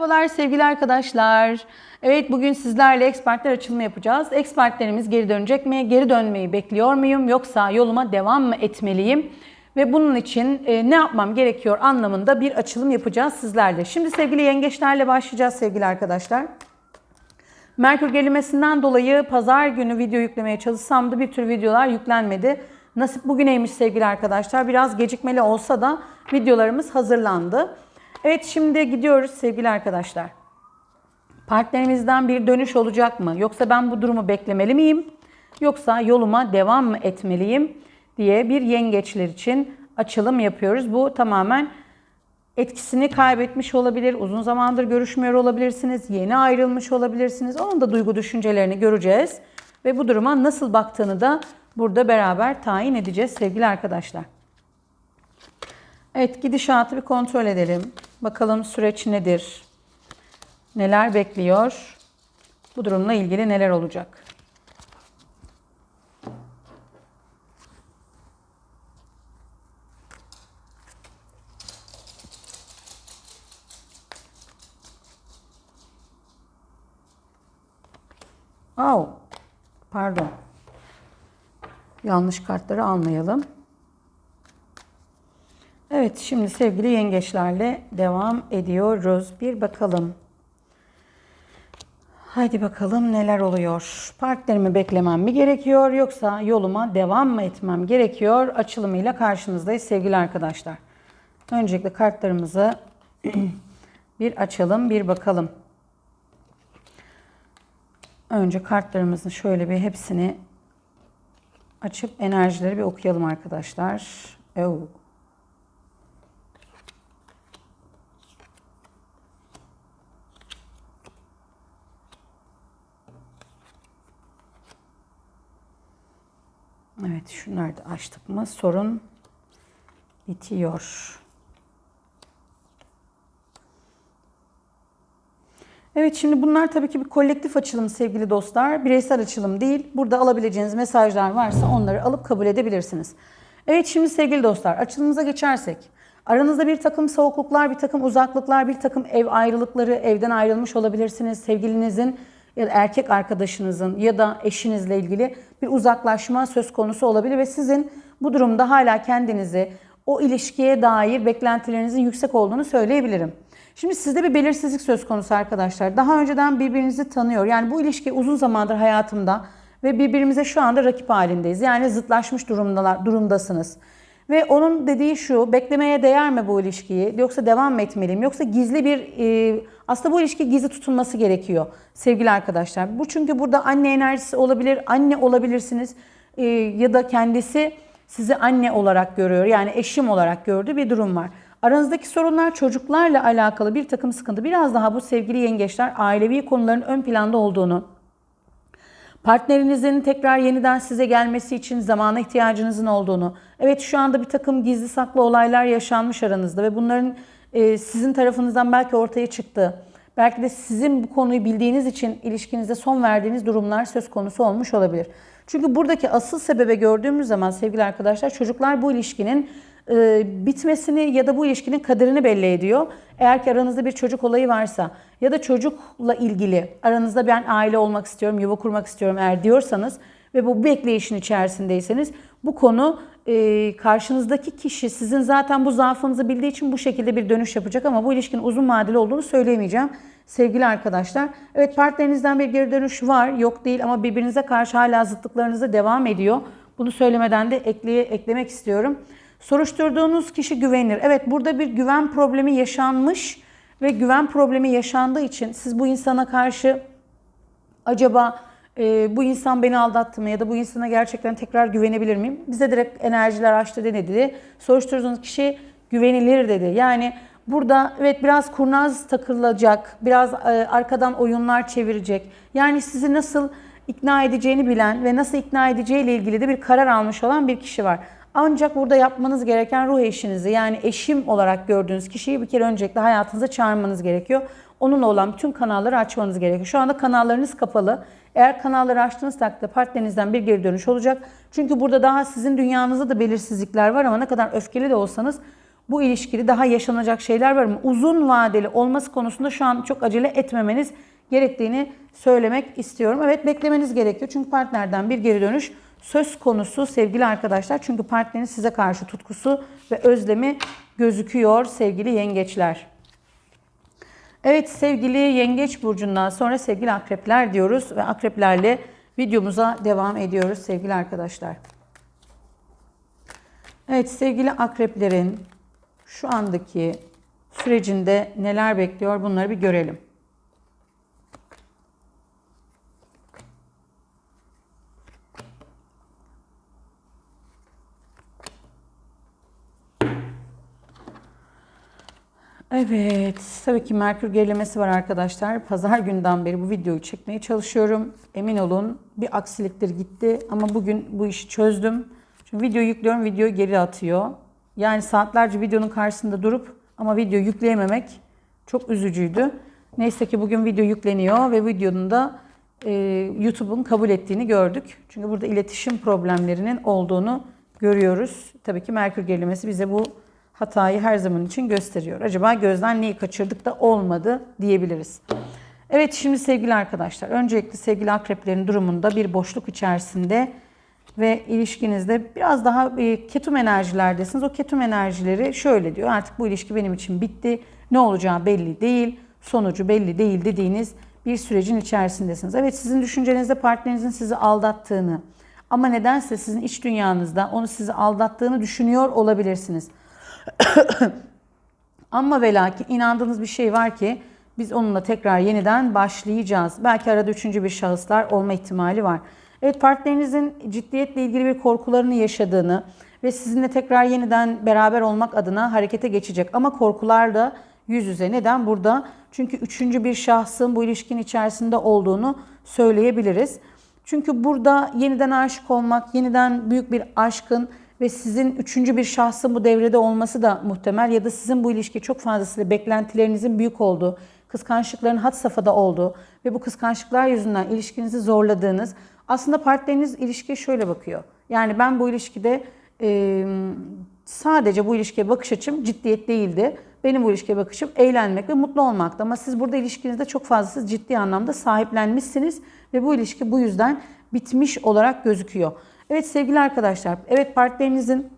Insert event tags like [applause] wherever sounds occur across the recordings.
Merhabalar sevgili arkadaşlar. Evet bugün sizlerle ekspertler açılımı yapacağız. Ekspertlerimiz geri dönecek mi? Geri dönmeyi bekliyor muyum? Yoksa yoluma devam mı etmeliyim? Ve bunun için e, ne yapmam gerekiyor anlamında bir açılım yapacağız sizlerle. Şimdi sevgili yengeçlerle başlayacağız sevgili arkadaşlar. Merkür gerilmesinden dolayı pazar günü video yüklemeye çalışsam da bir tür videolar yüklenmedi. Nasip bugüneymiş sevgili arkadaşlar. Biraz gecikmeli olsa da videolarımız hazırlandı. Evet şimdi gidiyoruz sevgili arkadaşlar. Partnerimizden bir dönüş olacak mı? Yoksa ben bu durumu beklemeli miyim? Yoksa yoluma devam mı etmeliyim diye bir yengeçler için açılım yapıyoruz. Bu tamamen etkisini kaybetmiş olabilir, uzun zamandır görüşmüyor olabilirsiniz, yeni ayrılmış olabilirsiniz. Onun da duygu düşüncelerini göreceğiz ve bu duruma nasıl baktığını da burada beraber tayin edeceğiz sevgili arkadaşlar. Evet gidişatı bir kontrol edelim. Bakalım süreç nedir? Neler bekliyor? Bu durumla ilgili neler olacak? Oh, pardon. Yanlış kartları almayalım. Evet, şimdi sevgili yengeçlerle devam ediyoruz. Bir bakalım. Haydi bakalım neler oluyor. Partnerimi beklemem mi gerekiyor yoksa yoluma devam mı etmem gerekiyor? Açılımıyla karşınızdayız sevgili arkadaşlar. Öncelikle kartlarımızı [clears throat] bir açalım, bir bakalım. Önce kartlarımızın şöyle bir hepsini açıp enerjileri bir okuyalım arkadaşlar. Oh. Şunları da açtık mı sorun bitiyor. Evet şimdi bunlar tabii ki bir kolektif açılım sevgili dostlar. Bireysel açılım değil. Burada alabileceğiniz mesajlar varsa onları alıp kabul edebilirsiniz. Evet şimdi sevgili dostlar açılımıza geçersek. Aranızda bir takım soğukluklar, bir takım uzaklıklar, bir takım ev ayrılıkları, evden ayrılmış olabilirsiniz. Sevgilinizin ya da erkek arkadaşınızın ya da eşinizle ilgili bir uzaklaşma söz konusu olabilir ve sizin bu durumda hala kendinizi o ilişkiye dair beklentilerinizin yüksek olduğunu söyleyebilirim. Şimdi sizde bir belirsizlik söz konusu arkadaşlar. Daha önceden birbirinizi tanıyor. Yani bu ilişki uzun zamandır hayatımda ve birbirimize şu anda rakip halindeyiz. Yani zıtlaşmış durumdalar, durumdasınız. Ve onun dediği şu, beklemeye değer mi bu ilişkiyi? Yoksa devam mı etmeliyim? Yoksa gizli bir, e, aslında bu ilişki gizli tutulması gerekiyor sevgili arkadaşlar. Bu çünkü burada anne enerjisi olabilir, anne olabilirsiniz e, ya da kendisi sizi anne olarak görüyor. Yani eşim olarak gördüğü bir durum var. Aranızdaki sorunlar çocuklarla alakalı bir takım sıkıntı. Biraz daha bu sevgili yengeçler ailevi konuların ön planda olduğunu, Partnerinizin tekrar yeniden size gelmesi için zamana ihtiyacınızın olduğunu, evet şu anda bir takım gizli saklı olaylar yaşanmış aranızda ve bunların e, sizin tarafınızdan belki ortaya çıktı. Belki de sizin bu konuyu bildiğiniz için ilişkinize son verdiğiniz durumlar söz konusu olmuş olabilir. Çünkü buradaki asıl sebebe gördüğümüz zaman sevgili arkadaşlar çocuklar bu ilişkinin e, bitmesini ya da bu ilişkinin kaderini belli ediyor. Eğer ki aranızda bir çocuk olayı varsa ya da çocukla ilgili aranızda ben aile olmak istiyorum, yuva kurmak istiyorum eğer diyorsanız ve bu bekleyişin içerisindeyseniz bu konu e, karşınızdaki kişi sizin zaten bu zaafınızı bildiği için bu şekilde bir dönüş yapacak ama bu ilişkinin uzun vadeli olduğunu söyleyemeyeceğim sevgili arkadaşlar. Evet partnerinizden bir geri dönüş var yok değil ama birbirinize karşı hala zıtlıklarınıza devam ediyor. Bunu söylemeden de ekleye, eklemek istiyorum. Soruşturduğunuz kişi güvenilir. Evet burada bir güven problemi yaşanmış ve güven problemi yaşandığı için siz bu insana karşı acaba e, bu insan beni aldattı mı ya da bu insana gerçekten tekrar güvenebilir miyim? Bize direkt enerjiler açtı denedi. Soruşturduğunuz kişi güvenilir dedi. Yani burada evet biraz kurnaz takılacak, biraz e, arkadan oyunlar çevirecek. Yani sizi nasıl ikna edeceğini bilen ve nasıl ikna edeceğiyle ilgili de bir karar almış olan bir kişi var. Ancak burada yapmanız gereken ruh eşinizi yani eşim olarak gördüğünüz kişiyi bir kere öncelikle hayatınıza çağırmanız gerekiyor. Onunla olan bütün kanalları açmanız gerekiyor. Şu anda kanallarınız kapalı. Eğer kanalları açtığınız takdirde partnerinizden bir geri dönüş olacak. Çünkü burada daha sizin dünyanızda da belirsizlikler var ama ne kadar öfkeli de olsanız bu ilişkide daha yaşanacak şeyler var mı? Uzun vadeli olması konusunda şu an çok acele etmemeniz gerektiğini söylemek istiyorum. Evet beklemeniz gerekiyor. Çünkü partnerden bir geri dönüş söz konusu sevgili arkadaşlar. Çünkü partnerin size karşı tutkusu ve özlemi gözüküyor sevgili yengeçler. Evet sevgili yengeç burcundan sonra sevgili akrepler diyoruz ve akreplerle videomuza devam ediyoruz sevgili arkadaşlar. Evet sevgili akreplerin şu andaki sürecinde neler bekliyor bunları bir görelim. Evet, tabii ki Merkür gerilemesi var arkadaşlar. Pazar günden beri bu videoyu çekmeye çalışıyorum. Emin olun bir aksiliktir gitti ama bugün bu işi çözdüm. Çünkü video yüklüyorum, videoyu geri atıyor. Yani saatlerce videonun karşısında durup ama video yükleyememek çok üzücüydü. Neyse ki bugün video yükleniyor ve videonun da e, YouTube'un kabul ettiğini gördük. Çünkü burada iletişim problemlerinin olduğunu görüyoruz. Tabii ki Merkür gerilemesi bize bu hatayı her zaman için gösteriyor. Acaba gözden neyi kaçırdık da olmadı diyebiliriz. Evet şimdi sevgili arkadaşlar öncelikle sevgili akreplerin durumunda bir boşluk içerisinde ve ilişkinizde biraz daha bir ketum enerjilerdesiniz. O ketum enerjileri şöyle diyor artık bu ilişki benim için bitti. Ne olacağı belli değil, sonucu belli değil dediğiniz bir sürecin içerisindesiniz. Evet sizin düşüncenizde partnerinizin sizi aldattığını ama nedense sizin iç dünyanızda onu sizi aldattığını düşünüyor olabilirsiniz. [coughs] Ama ve lakin inandığınız bir şey var ki biz onunla tekrar yeniden başlayacağız. Belki arada üçüncü bir şahıslar olma ihtimali var. Evet partnerinizin ciddiyetle ilgili bir korkularını yaşadığını ve sizinle tekrar yeniden beraber olmak adına harekete geçecek. Ama korkular da yüz yüze. Neden? Burada çünkü üçüncü bir şahsın bu ilişkinin içerisinde olduğunu söyleyebiliriz. Çünkü burada yeniden aşık olmak, yeniden büyük bir aşkın ve sizin üçüncü bir şahsın bu devrede olması da muhtemel ya da sizin bu ilişki çok fazlasıyla beklentilerinizin büyük olduğu, kıskançlıkların had safhada olduğu ve bu kıskançlıklar yüzünden ilişkinizi zorladığınız aslında partneriniz ilişkiye şöyle bakıyor. Yani ben bu ilişkide e, sadece bu ilişkiye bakış açım ciddiyet değildi. Benim bu ilişkiye bakışım eğlenmek ve mutlu olmakta. Ama siz burada ilişkinizde çok fazla ciddi anlamda sahiplenmişsiniz ve bu ilişki bu yüzden bitmiş olarak gözüküyor. Evet sevgili arkadaşlar, evet partnerinizin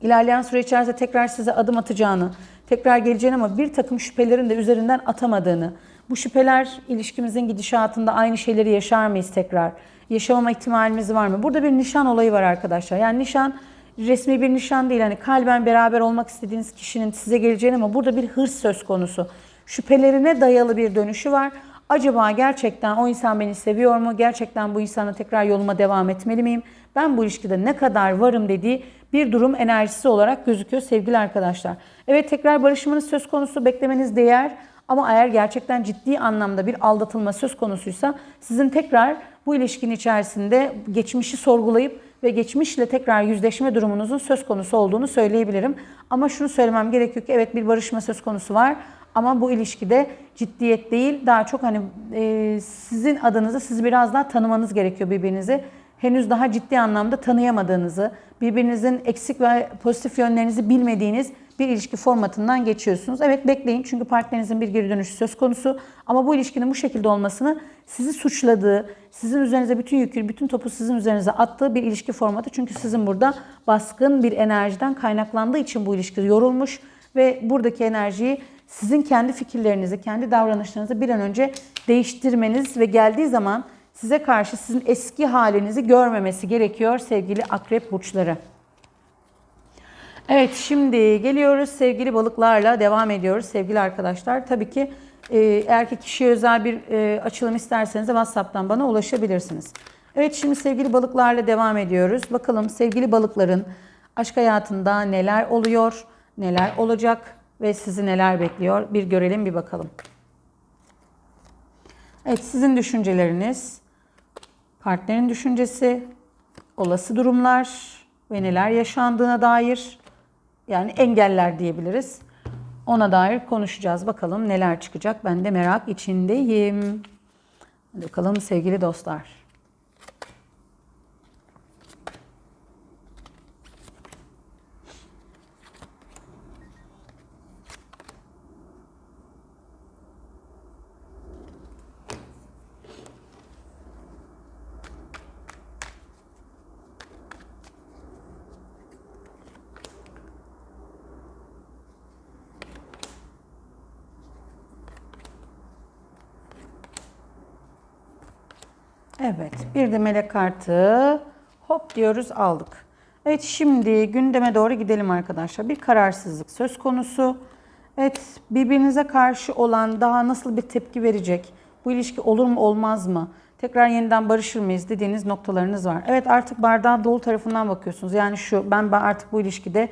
ilerleyen süre içerisinde tekrar size adım atacağını, tekrar geleceğini ama bir takım şüphelerin de üzerinden atamadığını, bu şüpheler ilişkimizin gidişatında aynı şeyleri yaşar mıyız tekrar? Yaşamama ihtimalimiz var mı? Burada bir nişan olayı var arkadaşlar. Yani nişan resmi bir nişan değil. Hani kalben beraber olmak istediğiniz kişinin size geleceğini ama burada bir hırs söz konusu. Şüphelerine dayalı bir dönüşü var. Acaba gerçekten o insan beni seviyor mu? Gerçekten bu insana tekrar yoluma devam etmeli miyim? Ben bu ilişkide ne kadar varım dediği bir durum enerjisi olarak gözüküyor sevgili arkadaşlar. Evet tekrar barışmanız söz konusu beklemeniz değer. Ama eğer gerçekten ciddi anlamda bir aldatılma söz konusuysa sizin tekrar bu ilişkinin içerisinde geçmişi sorgulayıp ve geçmişle tekrar yüzleşme durumunuzun söz konusu olduğunu söyleyebilirim. Ama şunu söylemem gerekiyor ki evet bir barışma söz konusu var ama bu ilişkide ciddiyet değil daha çok hani e, sizin adınızı siz biraz daha tanımanız gerekiyor birbirinizi. Henüz daha ciddi anlamda tanıyamadığınızı, birbirinizin eksik ve pozitif yönlerinizi bilmediğiniz bir ilişki formatından geçiyorsunuz. Evet bekleyin çünkü partnerinizin bir geri dönüşü söz konusu. Ama bu ilişkinin bu şekilde olmasını sizi suçladığı, sizin üzerinize bütün yükü, bütün topu sizin üzerinize attığı bir ilişki formatı. Çünkü sizin burada baskın bir enerjiden kaynaklandığı için bu ilişki yorulmuş ve buradaki enerjiyi sizin kendi fikirlerinizi, kendi davranışlarınızı bir an önce değiştirmeniz ve geldiği zaman size karşı sizin eski halinizi görmemesi gerekiyor sevgili akrep burçları. Evet şimdi geliyoruz sevgili balıklarla devam ediyoruz sevgili arkadaşlar. Tabii ki e, eğer ki kişiye özel bir e, açılım isterseniz de WhatsApp'tan bana ulaşabilirsiniz. Evet şimdi sevgili balıklarla devam ediyoruz. Bakalım sevgili balıkların aşk hayatında neler oluyor, neler olacak ve sizi neler bekliyor bir görelim bir bakalım. Evet sizin düşünceleriniz, partnerin düşüncesi, olası durumlar ve neler yaşandığına dair yani engeller diyebiliriz. Ona dair konuşacağız. Bakalım neler çıkacak. Ben de merak içindeyim. Hadi bakalım sevgili dostlar. Evet, bir de melek kartı. Hop diyoruz aldık. Evet, şimdi gündeme doğru gidelim arkadaşlar. Bir kararsızlık söz konusu. Evet, birbirinize karşı olan daha nasıl bir tepki verecek? Bu ilişki olur mu olmaz mı? Tekrar yeniden barışır mıyız dediğiniz noktalarınız var. Evet artık bardağın dolu tarafından bakıyorsunuz. Yani şu ben artık bu ilişkide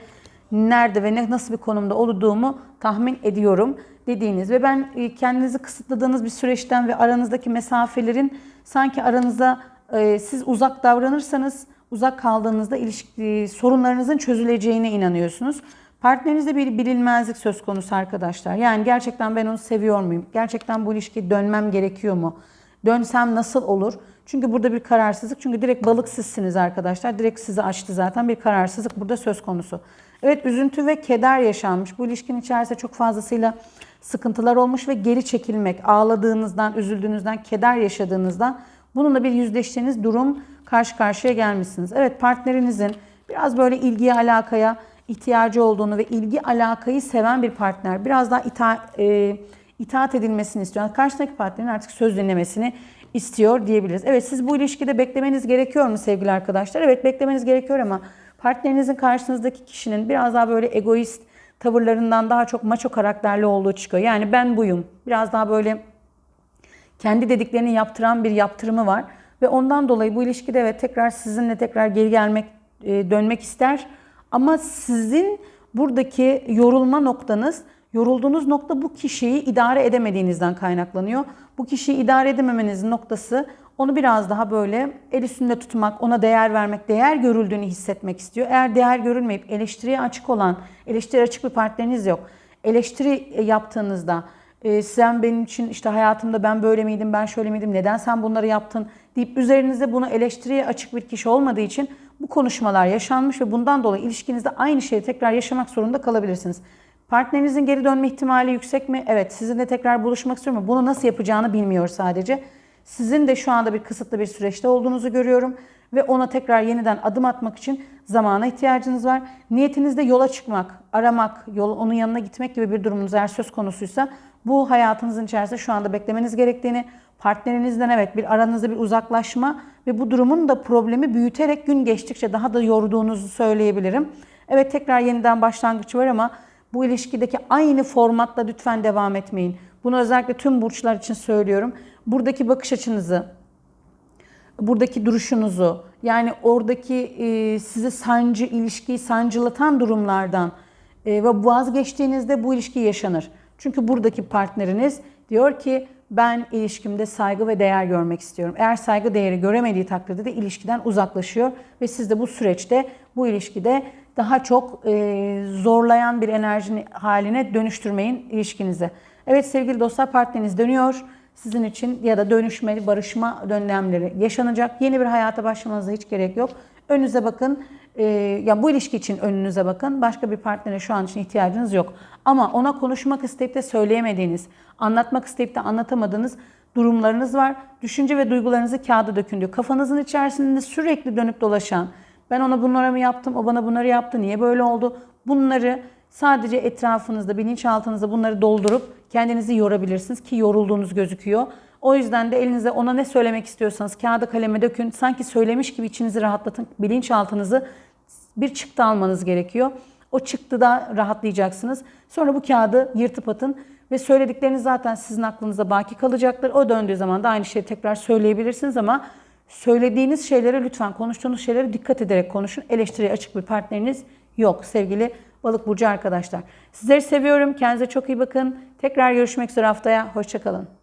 nerede ve nasıl bir konumda olduğumu tahmin ediyorum dediğiniz ve ben e, kendinizi kısıtladığınız bir süreçten ve aranızdaki mesafelerin sanki aranıza e, siz uzak davranırsanız uzak kaldığınızda ilişki sorunlarınızın çözüleceğine inanıyorsunuz. Partnerinizde bir bilinmezlik söz konusu arkadaşlar. Yani gerçekten ben onu seviyor muyum? Gerçekten bu ilişkiye dönmem gerekiyor mu? Dönsem nasıl olur? Çünkü burada bir kararsızlık. Çünkü direkt balık sizsiniz arkadaşlar. Direkt sizi açtı zaten. Bir kararsızlık burada söz konusu. Evet üzüntü ve keder yaşanmış. Bu ilişkinin içerisinde çok fazlasıyla sıkıntılar olmuş ve geri çekilmek, ağladığınızdan, üzüldüğünüzden, keder yaşadığınızdan bununla bir yüzleştiğiniz durum karşı karşıya gelmişsiniz. Evet partnerinizin biraz böyle ilgiye alakaya ihtiyacı olduğunu ve ilgi alakayı seven bir partner biraz daha ita, e, itaat edilmesini istiyor. Karşıdaki partnerin artık söz dinlemesini istiyor diyebiliriz. Evet siz bu ilişkide beklemeniz gerekiyor mu sevgili arkadaşlar? Evet beklemeniz gerekiyor ama partnerinizin karşınızdaki kişinin biraz daha böyle egoist tavırlarından daha çok maço karakterli olduğu çıkıyor. Yani ben buyum. Biraz daha böyle kendi dediklerini yaptıran bir yaptırımı var. Ve ondan dolayı bu ilişkide evet tekrar sizinle tekrar geri gelmek, e, dönmek ister. Ama sizin buradaki yorulma noktanız, yorulduğunuz nokta bu kişiyi idare edemediğinizden kaynaklanıyor. Bu kişiyi idare edememenizin noktası onu biraz daha böyle el üstünde tutmak, ona değer vermek, değer görüldüğünü hissetmek istiyor. Eğer değer görülmeyip eleştiriye açık olan, eleştiri açık bir partneriniz yok. Eleştiri yaptığınızda e, sen benim için işte hayatımda ben böyle miydim, ben şöyle miydim, neden sen bunları yaptın deyip üzerinizde bunu eleştiriye açık bir kişi olmadığı için bu konuşmalar yaşanmış ve bundan dolayı ilişkinizde aynı şeyi tekrar yaşamak zorunda kalabilirsiniz. Partnerinizin geri dönme ihtimali yüksek mi? Evet sizinle tekrar buluşmak istiyor mu? Bunu nasıl yapacağını bilmiyor sadece. Sizin de şu anda bir kısıtlı bir süreçte olduğunuzu görüyorum ve ona tekrar yeniden adım atmak için zamana ihtiyacınız var. Niyetinizde yola çıkmak, aramak, yol, onun yanına gitmek gibi bir durumunuz eğer söz konusuysa bu hayatınızın içerisinde şu anda beklemeniz gerektiğini, partnerinizden evet bir aranızda bir uzaklaşma ve bu durumun da problemi büyüterek gün geçtikçe daha da yorduğunuzu söyleyebilirim. Evet tekrar yeniden başlangıç var ama bu ilişkideki aynı formatla lütfen devam etmeyin. Bunu özellikle tüm burçlar için söylüyorum. Buradaki bakış açınızı, buradaki duruşunuzu, yani oradaki e, size sancı, ilişkiyi sancılatan durumlardan e, ve vazgeçtiğinizde bu ilişki yaşanır. Çünkü buradaki partneriniz diyor ki ben ilişkimde saygı ve değer görmek istiyorum. Eğer saygı değeri göremediği takdirde de ilişkiden uzaklaşıyor ve siz de bu süreçte bu ilişkide daha çok e, zorlayan bir enerji haline dönüştürmeyin ilişkinizi. Evet sevgili dostlar partneriniz dönüyor. Sizin için ya da dönüşme, barışma dönemleri yaşanacak. Yeni bir hayata başlamanıza hiç gerek yok. Önünüze bakın. E, ya bu ilişki için önünüze bakın. Başka bir partnere şu an için ihtiyacınız yok. Ama ona konuşmak isteyip de söyleyemediğiniz, anlatmak isteyip de anlatamadığınız durumlarınız var. Düşünce ve duygularınızı kağıda dökün diyor. Kafanızın içerisinde sürekli dönüp dolaşan, ben ona bunları mı yaptım, o bana bunları yaptı, niye böyle oldu? Bunları sadece etrafınızda, bilinçaltınızda bunları doldurup kendinizi yorabilirsiniz ki yorulduğunuz gözüküyor. O yüzden de elinize ona ne söylemek istiyorsanız kağıda kaleme dökün. Sanki söylemiş gibi içinizi rahatlatın. Bilinçaltınızı bir çıktı almanız gerekiyor. O çıktıda rahatlayacaksınız. Sonra bu kağıdı yırtıp atın ve söyledikleriniz zaten sizin aklınıza baki kalacaktır. O döndüğü zaman da aynı şeyi tekrar söyleyebilirsiniz ama söylediğiniz şeylere lütfen konuştuğunuz şeylere dikkat ederek konuşun. Eleştiriye açık bir partneriniz yok sevgili balık burcu arkadaşlar. Sizleri seviyorum. Kendinize çok iyi bakın. Tekrar görüşmek üzere haftaya. Hoşçakalın.